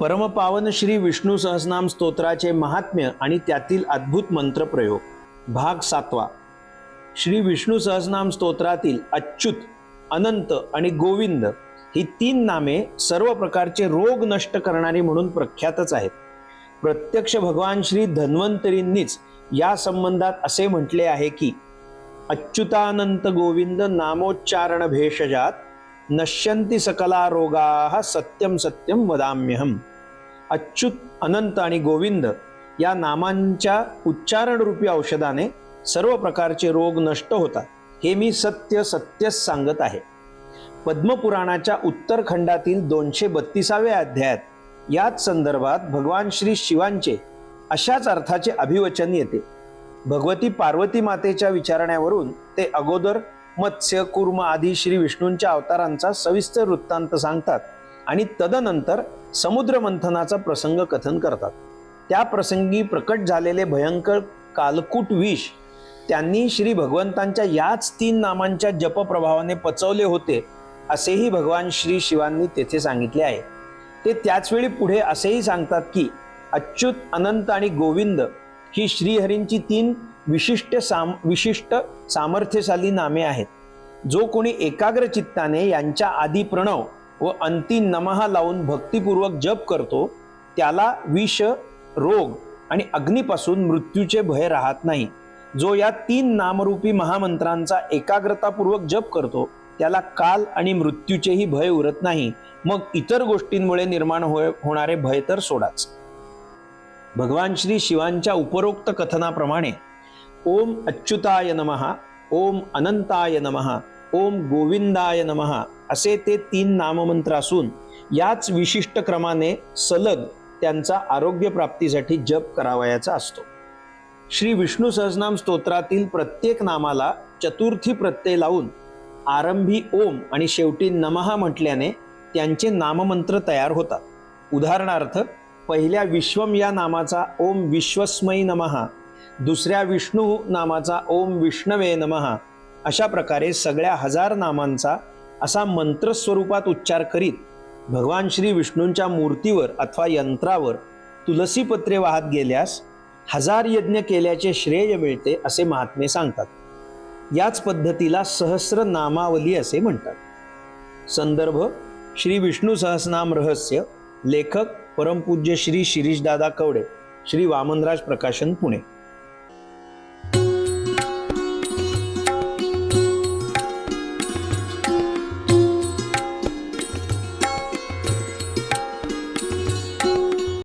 परमपावन श्री विष्णू सहस्रनाम स्तोत्राचे महात्म्य आणि त्यातील अद्भुत मंत्रप्रयोग भाग सातवा. श्री विष्णू सहस्रनाम स्तोत्रातील अच्युत अनंत आणि गोविंद ही तीन नामे सर्व प्रकारचे रोग नष्ट करणारी म्हणून प्रख्यातच आहेत. प्रत्यक्ष भगवान श्री धन्वंतरींनीच या संबंधात असे म्हटले आहे की अच्युतानंत गोविंद नामोच्चारण भेषजात नश्यंती सकला रोगा सत्यम सत्यम वदाम्यहम. अच्युत अनंत आणि गोविंद या नामांच्या उच्चारण रूपी औषधाने सर्व प्रकारचे रोग नष्ट होतात. हे मी सत्य सत्यच सांगत आहे. पद्मपुराणाच्या उत्तरखंडातील दोनशे बत्तीसाव्या अध्यायात याच संदर्भात भगवान श्री शिवांचे अशाच अर्थाचे अभिवचन येते. भगवती पार्वती मातेच्या विचारण्यावरून ते अगोदर मत्स्य कुर्म आदी श्री विष्णूंच्या अवतारांचा सविस्तर वृत्तांत सांगतात. आणि तदनंतर समुद्र मंथनाचा प्रसंग कथन करतात. त्या प्रसंगी प्रकट झालेले भयंकर कालकूट विष त्यांनी श्री भगवंतांच्या याच तीन नामांच्या जपप्रभावाने पचवले होते असेही भगवान श्री शिवांनी तेथे सांगितले आहे. ते त्याचवेळी पुढे असेही सांगतात की अच्युत अनंत आणि गोविंद ही श्रीहरींची तीन विशिष्ट साम विशिष्ट सामर्थ्यशाली नामे आहेत. जो कोणी एकाग्र चित्ताने यांच्या आदी प्रणव व अंती नमहा लावून भक्तिपूर्वक जप करतो त्याला विष रोग आणि अग्नीपासून मृत्यूचे भय राहत नाही. जो या तीन नामरूपी महामंत्रांचा एकाग्रतापूर्वक जप करतो त्याला काल आणि मृत्यूचेही भय उरत नाही. मग इतर गोष्टींमुळे निर्माण होय होणारे भय तर सोडाच. भगवान श्री शिवांच्या उपरोक्त कथनाप्रमाणे ओम अच्युताय नमहा ओम अनंताय नमहा ओम गोविंदाय नमहा असे ते तीन नाममंत्र असून याच विशिष्ट क्रमाने सलग त्यांचा आरोग्य प्राप्तीसाठी जप करावयाचा असतो. श्री विष्णू सहस्रनाम स्तोत्रातील प्रत्येक नामाला चतुर्थी प्रत्यय लावून आरंभी ओम आणि शेवटी नमहा म्हटल्याने त्यांचे नाममंत्र तयार होतात. उदाहरणार्थ पहिल्या विश्वम या नामाचा ओम विश्वस्मयी नमहा दुसऱ्या विष्णू नामाचा ओम विष्णवे नमहा अशा प्रकारे सगळ्या हजार नामांचा असा मंत्रस्वरूपात उच्चार करीत भगवान श्री विष्णूंच्या मूर्तीवर अथवा यंत्रावर तुलसी पत्रे वाहत गेल्यास हजार यज्ञ केल्याचे श्रेय मिळते असे महात्मे सांगतात. याच पद्धतीला सहस्र नामावली असे म्हणतात. संदर्भ श्री विष्णू सहस्रनाम रहस्य लेखक परमपूज्य श्री शिरीषदादा कवडे श्री वामनराज प्रकाशन पुणे.